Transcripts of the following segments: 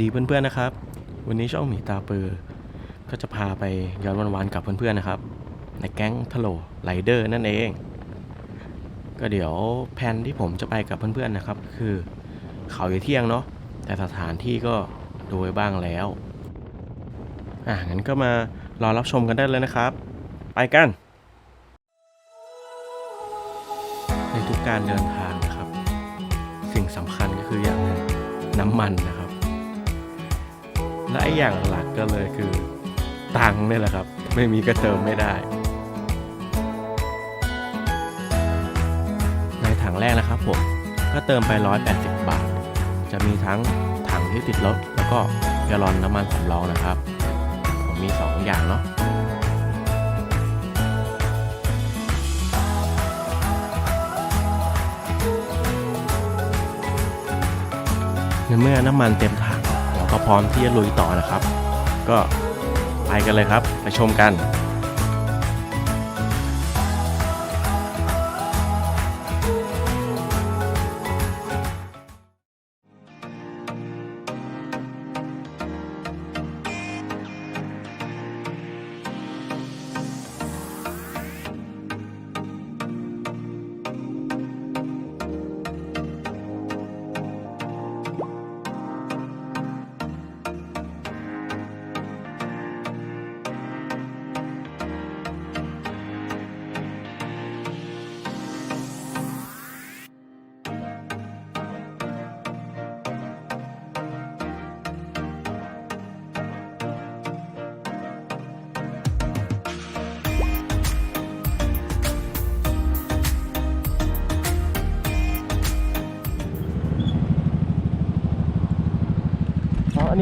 ดีเพื่อนๆนะครับ วันนี้ช่องหมีตาเปอร์ก็จะพาไปย้อนวันๆกับเพื่อนๆนะครับ ในแก๊งทะโลไรเดอร์นั่นเอง ก็เดี๋ยวแผนที่ผมจะไปกับเพื่อนๆนะครับ คือเขาอยู่เที่ยงเนาะแต่สถานที่ก็ดูไว้บ้างแล้วอะงั้นก็มารอรับชมกันได้เลยนะครับ ไปกัน ในทุกการเดินทางนะครับ สิ่งสำคัญก็คืออย่างหนึ่งน้ำมันนะครับ และอย่างหลักก็เลยคือ ตังค์นี่แหละครับ ไม่มีก็เติมไม่ได้ ในถังแรกนะครับผมก็เติมไป 180 บาท จะมีทั้งถังที่ติดรถแล้วก็แกลลอนน้ำมันสำรองนะครับ ผมมี 2 อย่างเนาะในเมื่อน้ำมันเต็มถัง ก็พร้อมที่จะลุยต่อนะครับ ก็ไปกันเลยครับ ไปชมกัน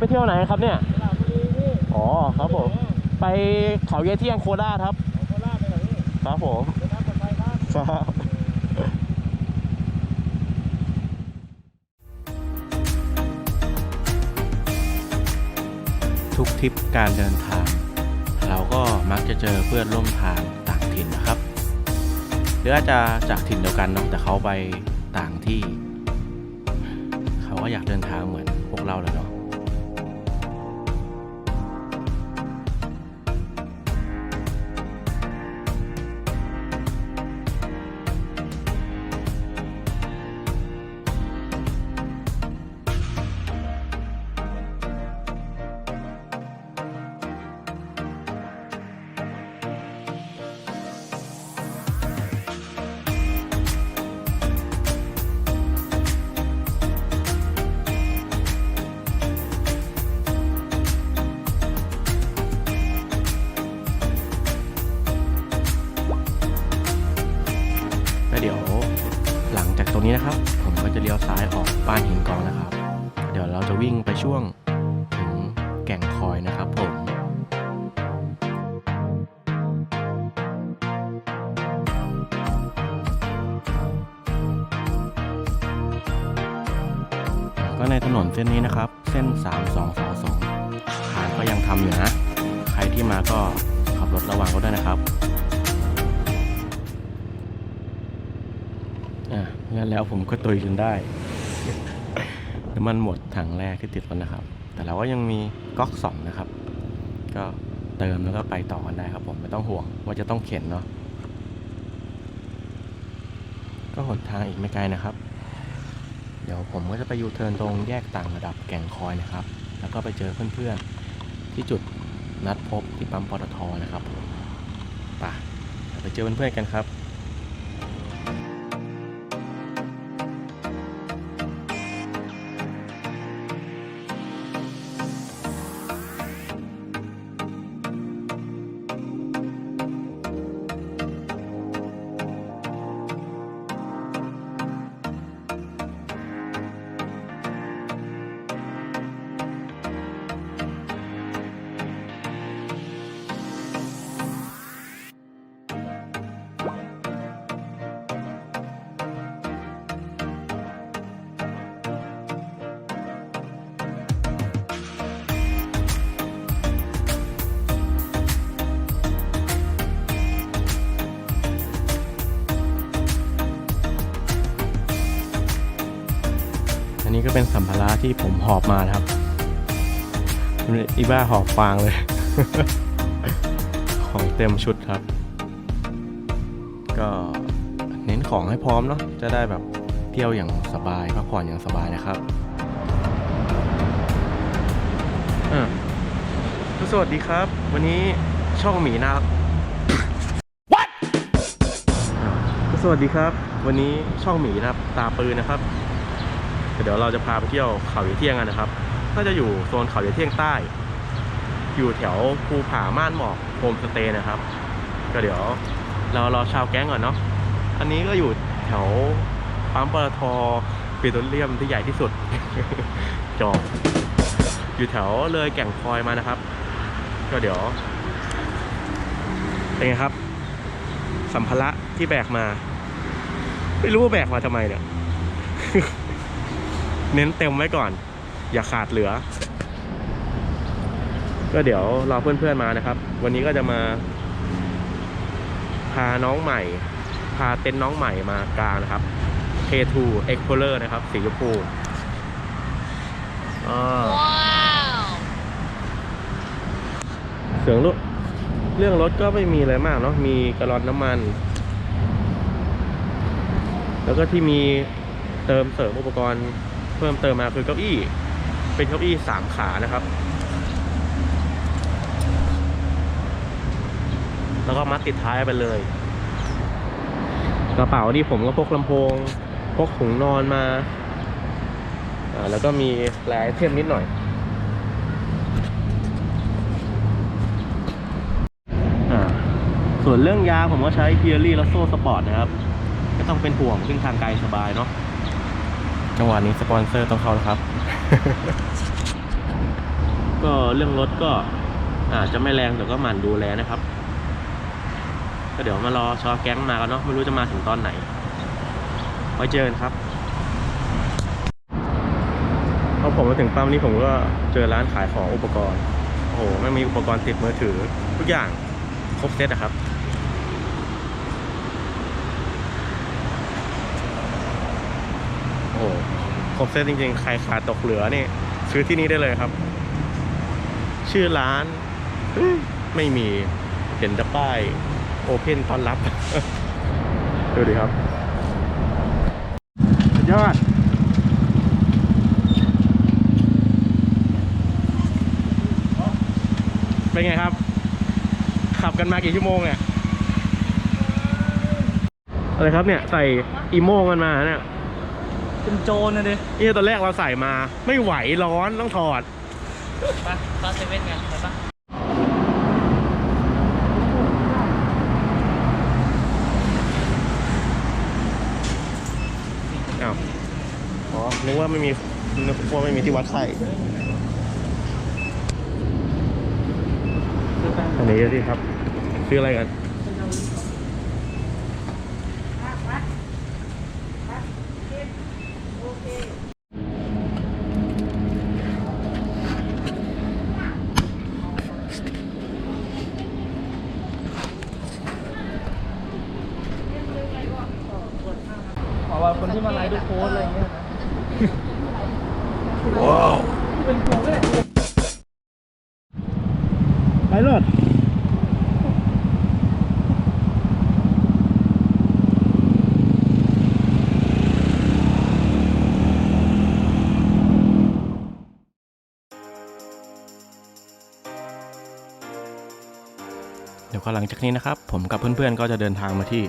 ไปเที่ยวไหนครับเนี่ยอ๋อครับผม ไปเขาเยเที่ยงโคราชครับครับผมครับทุกทริปการเดินทาง เราก็มักจะเจอเพื่อนร่วมทางต่างถิ่นนะครับ หรืออาจจะจากถิ่นเดียวกันเนาะแต่เขาไปต่างที่ เขาก็อยากเดินทางเหมือนพวกเราเลยเนาะ ก็ในถนนเส้นนี้นะครับ เส้น 3222ทางก็ยังทำอยู่นะ ใครที่มาก็ขับรถระวังก็ได้นะครับอะงั้นแล้วผมก็ตุยจนได้น้ำมันหมดถังแรกที่ติดรถนะครับ แต่เราก็ยังมีก๊อกสองนะครับ ก็เติมแล้วก็ไปต่อกันได้ครับผมไม่ต้องห่วงว่าจะต้องเข็นเนาะก็หนทางอีกไม่ไกลนะครับ ยวผมก็จะไปยูเทิร์นตรงแยกต่างระดับแก่งคอยนะครับ แล้วก็ไปเจอเพื่อนๆ ที่จุดนัดพบที่ปั๊มปตทนะครับไปเดี๋ยวไปเจอเพื่อนๆกันครับ ก็เป็นสัมภาระที่ผมหอบมานะครับอีบ้าหอบฟางเลย ของเต็มชุดครับ ก็เน้นของให้พร้อมเนาะจะได้แบบเที่ยวอย่างสบายพักผ่อนอย่างสบายนะครับอะสวัสดีครับ วันนี้ช่องหมีนะครับ What สวัสดีครับ วันนี้ช่องหมีนะครับ ตาปืนนะครับ เดี๋ยวเราจะพาไปเที่ยวเขาเยเที่ยงกันนะครับน่าจะอยู่โซนเขาเยเที่ยงใต้ อยู่แถวภูผาม่านหมอกโฮมสเตย์นะครับ ก็เดี๋ยวเรารอชาวแก๊งก่อนเนาะ อันนี้ก็อยู่แถวปั๊มปตทปิโตรเลียมที่ใหญ่ที่สุด จอดอยู่แถวเลยแก่งคอยมานะครับ ก็เดี๋ยวเป็นไงครับ สัมภาระที่แบกมา ไม่รู้ว่าแบกมาทำไมเนี่ย เน้นเต็มไว้ก่อน อย่าขาดเหลือ ก็เดี๋ยวรอเพื่อนๆมานะครับ วันนี้ก็จะมา พาน้องใหม่ พาเต็นน้องใหม่มากลางนะครับ K2 Explorer นะครับ สีชมพูเสียงรถเรื่องรถก็ไม่มีอะไรมากเนาะมีกระลอนน้ำมัน แล้วก็ที่มีเติมเสริมอุปกรณ์ เพิ่มเติมมาคือเก้าอี้ เป็นเก้าอี้สามขานะครับ แล้วก็มัดติดท้ายไปเลย กระเป๋านี่ผมก็พกลำโพง พกถุงนอนมาแล้วก็มีแลไอเทมนิดหน่อยอส่วนเรื่องยาผมก็ใช้เพียรี่และโซ่สปอร์ตนะครับไม่ต้องเป็นห่วงขึ้นทางไกลสบายเนาะ จังหวะนี้สปอนเซอร์ต้องเข้าแล้วครับ ก็เรื่องรถก็อาจจะไม่แรงแต่ก็หมั่นดูแลนะครับ ก็เดี๋ยวมารอชอแก๊งมากันเนาะไม่รู้จะมาถึงตอนไหน ไว้เจอกันครับพอผมมาถึงปั๊มนี้ผมก็เจอร้านขายของอุปกรณ์ โอ้โหไม่มีอุปกรณ์ติดมือถือ ทุกอย่างครบเซตนะครับ โอ้โหครบเซตจริงๆ ใครขาดตกเหลือนี่ ซื้อที่นี่ได้เลยครับ ชื่อร้าน ไม่มีเห็นแต่ป้ายโอเพนต้อนรับ ดูดิครับสุดยอดเป็นไงครับ ขับกันมากี่ชั่วโมงเนี่ยอะไรครับเนี่ย ใส่อีโมงกันมาเนี่ย เป็นโจรนะดินี่ตอนแรกเราใส่มา ไม่ไหวร้อนต้องถอดไปตาเซเว่นกันไปปะอ้าวอ๋อนึกว่าไม่มีนึกว่าไม่มีที่วัดไข้อันนี้สิครับ ซื้ออะไรกัน ว่าคนที่มาไลฟ์ดูโพสอะไรเงี้ยว้าวเป็นกูก็ได้ไปรถเดี๋ยวก็หลังจากนี้นะครับ ผมกับเพื่อนๆก็จะเดินทางมาที่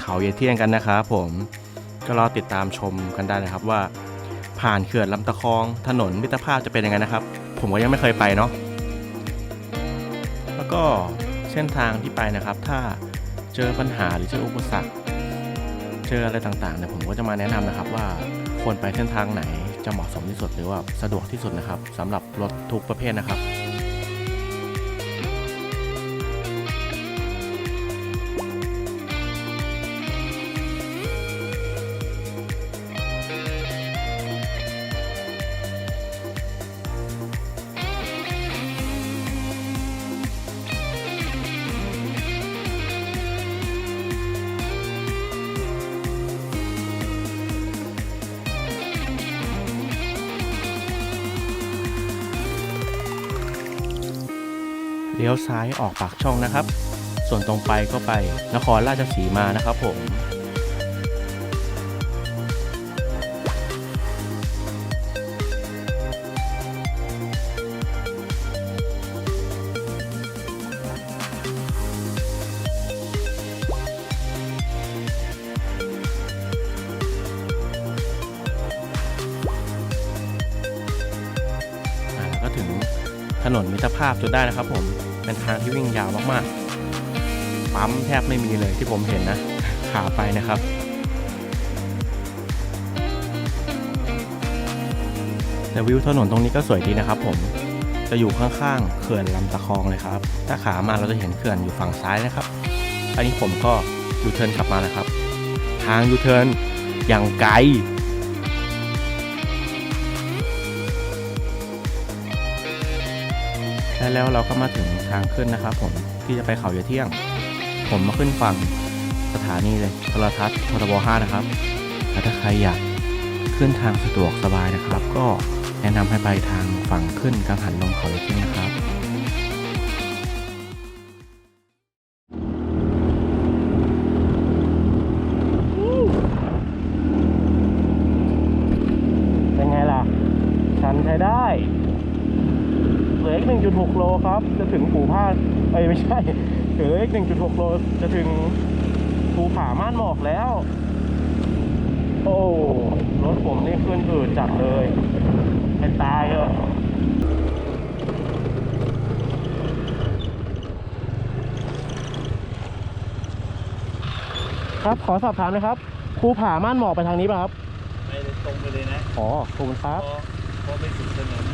เขาเยเที่ยงกันนะครับผม ก็รอติดตามชมกันได้นะครับว่า ผ่านเขื่อนลำตะคองถนนมิตรภาพจะเป็นยังไงนะครับ ผมก็ยังไม่เคยไปเนาะแล้วก็เส้นทางที่ไปนะครับ ถ้าเจอปัญหาหรือเจออุปสรรคเจออะไรต่างๆเนี่ยผมก็จะมาแนะนำนะครับว่าควรไปเส้นทางไหนจะเหมาะสมที่สุดหรือว่าสะดวกที่สุดนะครับสำหรับรถทุกประเภทนะครับ ลี้ยวซ้ายออกปากช่องนะครับ ส่วนตรงไปก็ไปนครราชสีมานะครับผมแล้วก็ถึงถนนมิตรภาพจนได้นะครับผม เป็นทางที่วิ่งยาวมากๆ ปั๊มแทบไม่มีเลยที่ผมเห็นนะ ขาไปนะครับแต่วิวถนนตรงนี้ก็สวยดีนะครับผม จะอยู่ข้างๆเขื่อนลำตะคองเลยครับ ถ้าขามาเราจะเห็นเขื่อนอยู่ฝั่งซ้ายนะครับ อันนี้ผมก็ยูเทิร์นกลับมาแล้วครับ ทางยูเทิร์นอย่างไกล แล้วเราก็มาถึงทางขึ้นนะครับผมที่จะไปเขาเยาเที่ยง ผมมาขึ้นฝั่งสถานีเลยโทรทัศน์ททบ5นะครับแต่ถ้าใครอยากขึ้นทางสะดวกสบายนะครับ ก็แนะนำให้ไปทางฝั่งขึ้นกังหันลมเขาเยาเที่ยงนะครับ เอ้ยไม่ใช่เหลืออีก1.6 โลจะถึงภูผาม่านหมอกแล้ว โอ้รถผมนี่ขึ้นอืดจัดเลยให้ตายเถอะครับขอสอบถามหนะครับภูผาม่านหมอกไปทางนี้ป่ะครับไปเลยตรงไปเลยนะ อ๋อขอบคุณคพรัอบพอไปถึงถนน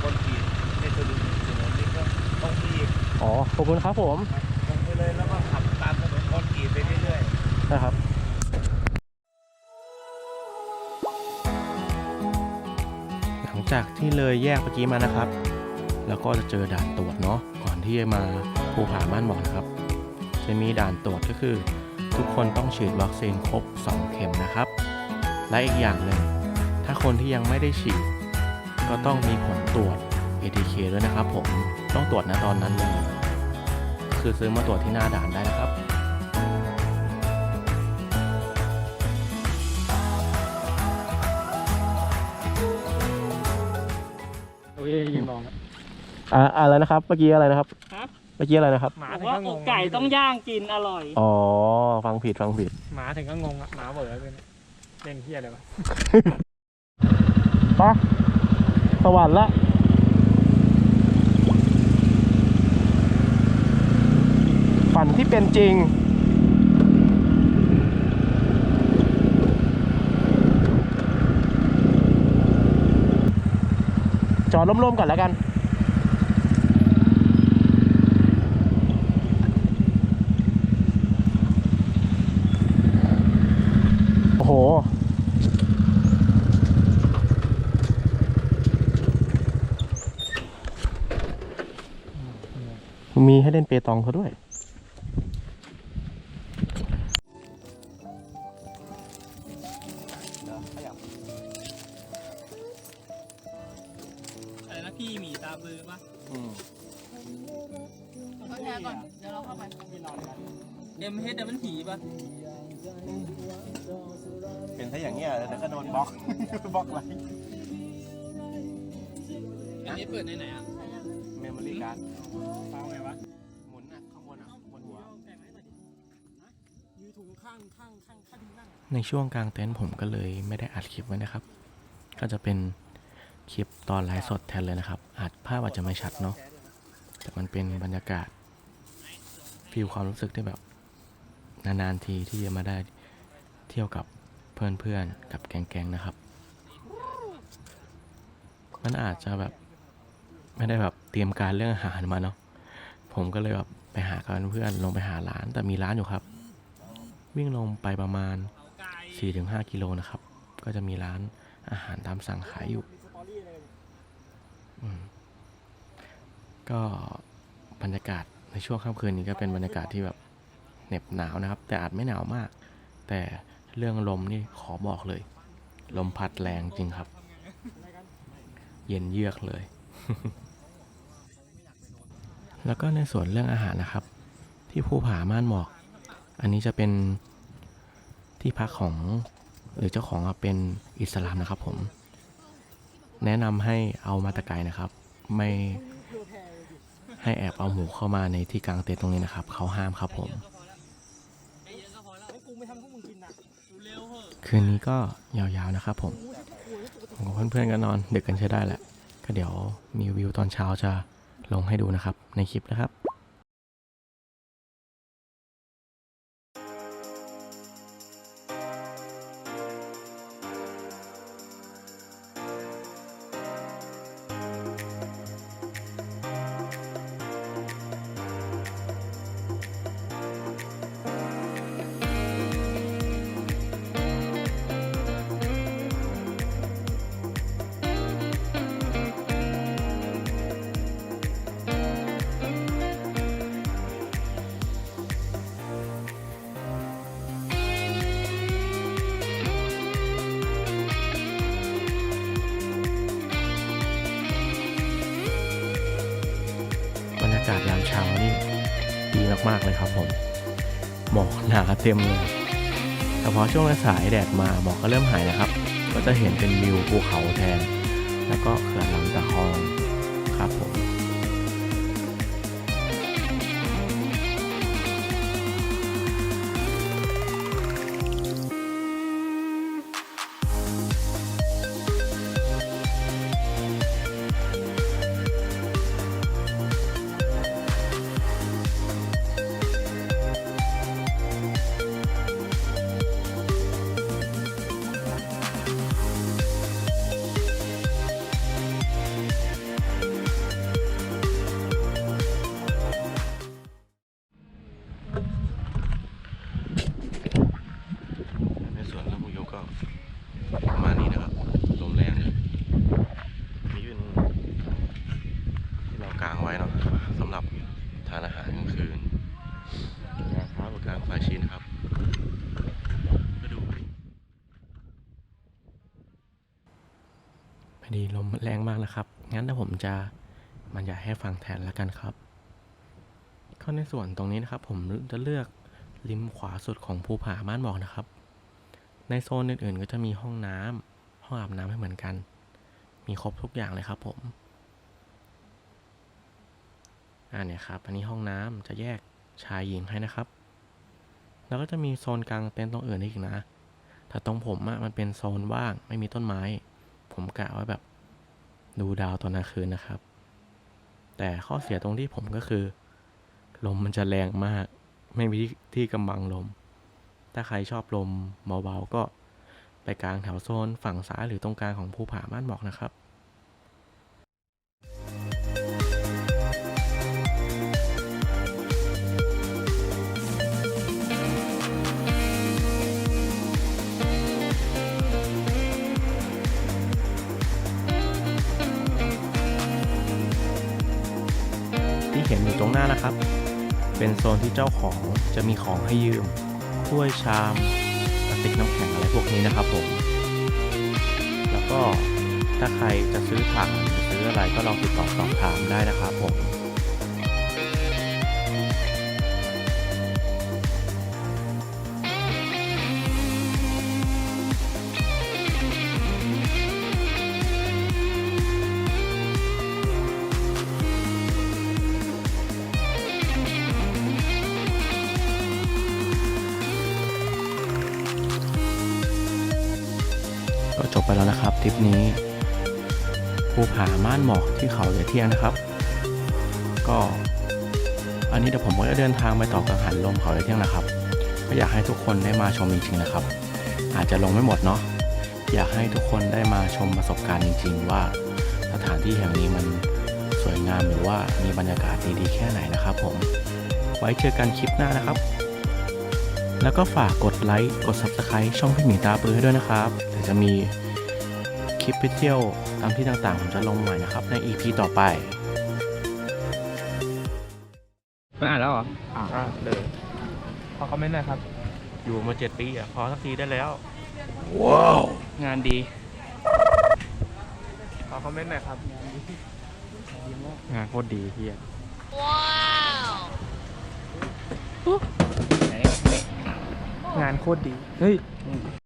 คอนกรีตในถนนถนนนี้ก็ต้องมี อีกอ๋อ ขอบคุณครับผมตรงไปเลยแล้วก็ขับตามถนนคอนกรีตไปเรื่อยนะครับหลังจากที่เลยแยกเมื่อกี้มานะครับ แล้วก็จะเจอด่านตรวจเนาะก่อนที่จะมาภูผาม่านหมอกนะครับ จะมีด่านตรวจก็คือ ทุกคนต้องฉีดวัคซีนครบ 2 เข็มนะครับ และอีกอย่างหนึ่งถ้าคนที่ยังไม่ได้ฉีด ก็ต้องมีผลตรวจ ATK ด้วยนะครับผมต้องตรวจนะตอนนั้นเลยคือซื้อมาตรวจที่หน้าด่านได้นะครับโอ้ยยืนมองอะอ่าอะไรนะครับเมื่อกี้อะไรนะครับฮะ เมื่อกี้อะไรนะครับ หมาบอกถึงว่าก็งอกงไก่ต้องย่างกินอร่อย อ๋อ ฟังผิดฟังผิด หมาถึงก็งงอะหมาเบื่อเลยเนี่ยเล่นเที่ยอะไรวะปะสวรรค์ละ นที่เป็นจริง จอดร่มๆก่อนแล้วกันโอ้โหมีให้เล่นเปตองเขาด้วย พี่หมีตาบือปะทดแทนก่อน เดี๋ยวเราเข้าไปเอ็มเฮดเดมันผีปะเป็นถ้าอย่างเงี้ยแล้วก็โดนบล็อก บล็อกไว้อันนี้เปิดในไหนอะเมมโมรี่การ์ดเปล่าไงวะหมุนอะข้างบนอะบนหัว ยืนถุงข้างข้างข้างข้างที่นั่ง ในช่วงกลางเต็นท์ผมก็เลยไม่ได้อัดคลิปไว้นะครับ ก็จะเป็น คลิปตอนไลฟ์สดแทนเลยนะครับอาจภาพอาจจะไม่ชัดเนาะแต่มันเป็นบรรยากาศฟีลความรู้สึกที่แบบ นานๆทีที่จะมาได้เที่ยวกับเพื่อนๆกับแก๊งๆนะครับ มันอาจจะแบบไม่ได้แบบเตรียมการเรื่องอาหารมาเนาะผมก็เลยแบบไปหากับเพื่อนลงไปหาร้านแต่มีร้านอยู่ครับ วิ่งลงไปประมาณ 4-5 กิโลนะครับ ก็จะมีร้านอาหารตามสั่งขายอยู่ ก็บรรยากาศในช่วงค่ำคืนนี้ก็เป็นบรรยากาศที่แบบเหน็บหนาวนะครับ แต่อาจไม่หนาวมาก แต่เรื่องลมนี่ขอบอกเลย ลมพัดแรงจริงครับ เย็นเยือกเลย แล้วก็ในส่วนเรื่องอาหารนะครับ ที่ภูผาม่านหมอก อันนี้จะเป็นที่พักของหรือเจ้าของเป็นอิสลามนะครับผม แนะนำให้เอามาตะไกรนะครับ ไม่ให้แอบเอาหมูเข้ามาในที่กลางเต็นท์ตรงนี้นะครับ เขาห้ามครับผม คืนนี้ก็ยาวๆนะครับผมผมกับเพื่อนๆก็นอนดึกกันใช้ได้แหละ ก็เดี๋ยวมีวิวตอนเช้าจะลงให้ดูนะครับ ในคลิปนะครับ ดีมากๆเลยครับผม หมอกหนาเต็มเลย แต่พอช่วงสายแดดมาหมอกก็เริ่มหายนะครับ ก็จะเห็นเป็นวิวภูเขาแทน แล้วก็เขื่อนลำตะคองครับผม งั้นถ้าผมจะบรรยายให้ฟังแทนแล้วกันครับก็ในส่วนตรงนี้นะครับ ผมจะเลือกริมขวาสุดของภูผาม่านหมอกนะครับ ในโซนอื่น ๆ ก็จะมีห้องน้ำห้องอาบน้ำให้เหมือนกัน มีครบทุกอย่างเลยครับผมอ่าเนี่ยครับ อันนี้ห้องน้ำจะแยกชายหญิงให้นะครับ แล้วก็จะมีโซนกลางเต็นท์ตรงอื่นอีกนะแต่ตรงผมอะมันเป็นโซนว่างไม่มีต้นไม้ ผมกะไว้แบบ ดูดาวตอนกลางคืนนะครับ แต่ข้อเสียตรงที่ผมก็คือ ลมมันจะแรงมาก ไม่มีที่ทกำบังลม ถ้าใครชอบลมเบาๆก็ไปกลางแถวโซนฝั่งซ้ายหรือตรงกลางของภูผาม่านหมอกนะครับ เป็นโซนที่เจ้าของจะมีของให้ยืมถ้วยชามกระติกน้ำแข็งอะไรพวกนี้นะครับผม แล้วก็ถ้าใครจะซื้อผักหรือซื้ออะไรก็ลองติดต่อสอบถามได้นะครับผม ปนี้ภูผาม่านหมอกที่เขาเหลือเที่ยงนะครับ ก็อันนี้เดี๋ยวผมก็จะเดินทางไปต่อกังหันลมเขาเหลือเที่ยงนะครับก็อยากให้ทุกคนได้มาชมจริงๆนะครับ อาจจะลงไม่หมดเนาะอยากให้ทุกคนได้มาชมประสบการณ์จริง ๆ ว่าสถานที่แห่งนี้มันสวยงามหรือว่ามีบรรยากาศดีๆแค่ไหนนะครับ ผม ไว้เจอกันคลิปหน้านะครับ แล้วก็ฝากกดไลค์กด Subscribe ช่องพี่หมีตาปือให้ด้วยนะครับเดี๋ยวจะมี คลิปไปเที่ยวตามที่ต่างๆ ผมจะลงใหม่นะครับ ใน EP ต่อไป มันอ่านแล้วเหรอ อ่าเลยขอคอมเมนต์หน่อยครับ อยู่มาเจ็ดปีอะพอสักทีได้แล้วงานดี ขอคอมเมนต์หน่อยครับ งานโคตรดีเฮียว้าวงานโคตรดี เฮ้ย What